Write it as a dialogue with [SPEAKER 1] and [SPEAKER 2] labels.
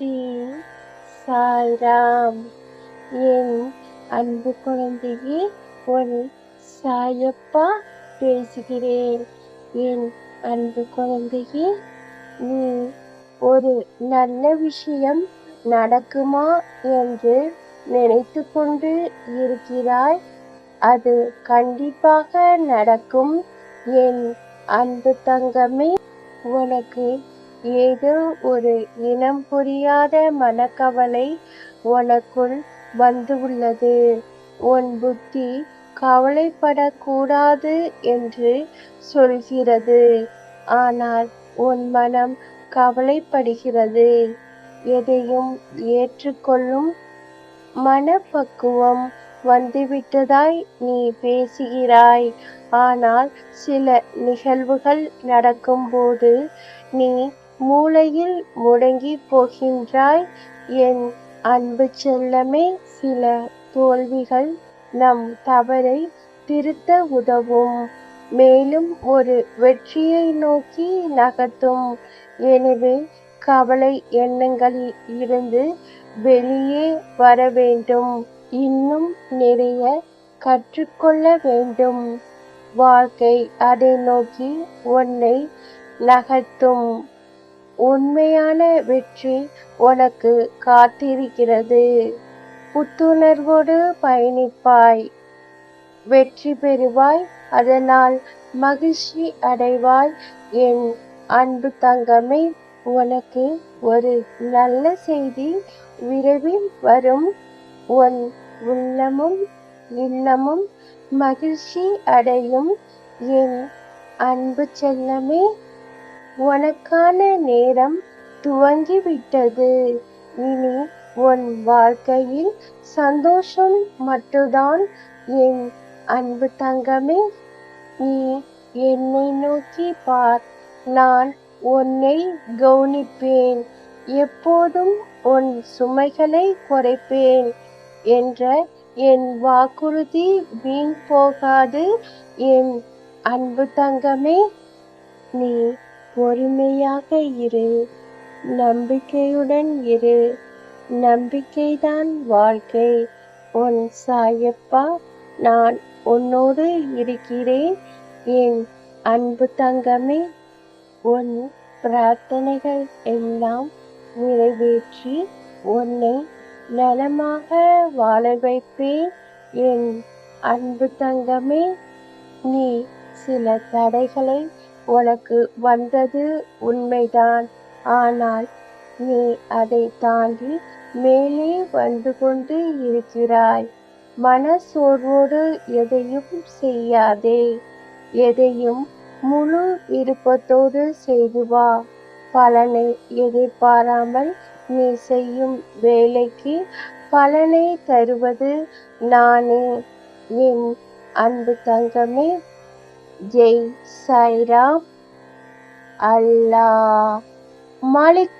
[SPEAKER 1] ஸ்ரீ சாய்ராம் என் அன்பு குழந்தையே ஒரு சாயப்பா பேசுகிறேன். என் அன்பு குழந்தையே நீ ஒரு நல்ல விஷயம் நடக்குமா என்று நினைத்து கொண்டு இருக்கிறாய். அது கண்டிப்பாக நடக்கும். என் அன்பு தங்கமே உனக்கு ஏதோ ஒரு இனம் புரியாத மனக்கவலை உனக்குள் வந்துள்ளது. உன் புத்தி கவலைப்படக்கூடாது என்று சொல்கிறது. ஆனால் உன் மனம் கவலைப்படுகிறது. எதையும் ஏற்றுக்கொள்ளும் மனப்பக்குவம் வந்துவிட்டதாய் நீ பேசுகிறாய். ஆனால் சில நிகழ்வுகள் நடக்கும்போது நீ மூளையில் முடங்கி போகின்றாய். என் அன்பு செல்லமே சில தோல்விகள் நம் தவறை திருத்த உதவும். மேலும் ஒரு வெற்றியை நோக்கி நகர்த்தும். எனவே கவலை எண்ணங்களில் இருந்து வெளியே வர வேண்டும். இன்னும் நிறைய கற்றுக்கொள்ள வேண்டும். வாழ்க்கை அதை நோக்கி உன்னை நகர்த்தும். உண்மையான வெற்றி உனக்கு காத்திருக்கிறது. புத்துணர்வோடு பயணிப்பாய். வெற்றி பெறுவாய் அதனால் மகிழ்ச்சி அடைவாய். என் அன்பு தங்கமே உனக்கு ஒரு நல்ல செய்தி விரைவில் வரும். உன் உள்ளமும் இல்லமும் மகிழ்ச்சி அடையும். என் அன்பு செல்லமே உனக்கான நேரம் துவங்கிவிட்டது. இனி உன் வாழ்க்கையில் சந்தோஷம் மட்டும்தான். என் அன்பு தங்கமே நீ என்னை நோக்கி பார். நான் உன்னை கவனிப்பேன். எப்போதும் உன் சுமைகளை குறைப்பேன் என்ற என் வாக்குறுதி வீண் போகாது. என் அன்பு தங்கமே நீ பொறுமையாக இரு. நம்பிக்கையுடன் இரு. நம்பிக்கைதான் வாழ்க்கை. உன் சாயப்பா நான் உன்னோடு இருக்கிறேன். என் அன்பு தங்கமே உன் பிரார்த்தனைகள் எல்லாம் நிறைவேற்றி உன்னை நலமாக வாழ வைப்பேன். என் அன்பு தங்கமே நீ சில தடைகளை உனக்கு வந்தது உண்மைதான். ஆனால் நீ அதை தாண்டி மேலே வந்து கொண்டு இருக்கிறாய். மன சோர்வோடு எதையும் செய்யாதே. எதையும் முழு விருப்பத்தோடு செய்து வா. பலனை எதிர்பாராமல் நீ செய்யும் வேலைக்கு பலனை தருவது நானே. என் அன்பு தங்கமே ஜெய் சாய்ராம். அல்லாஹ். மாலிக்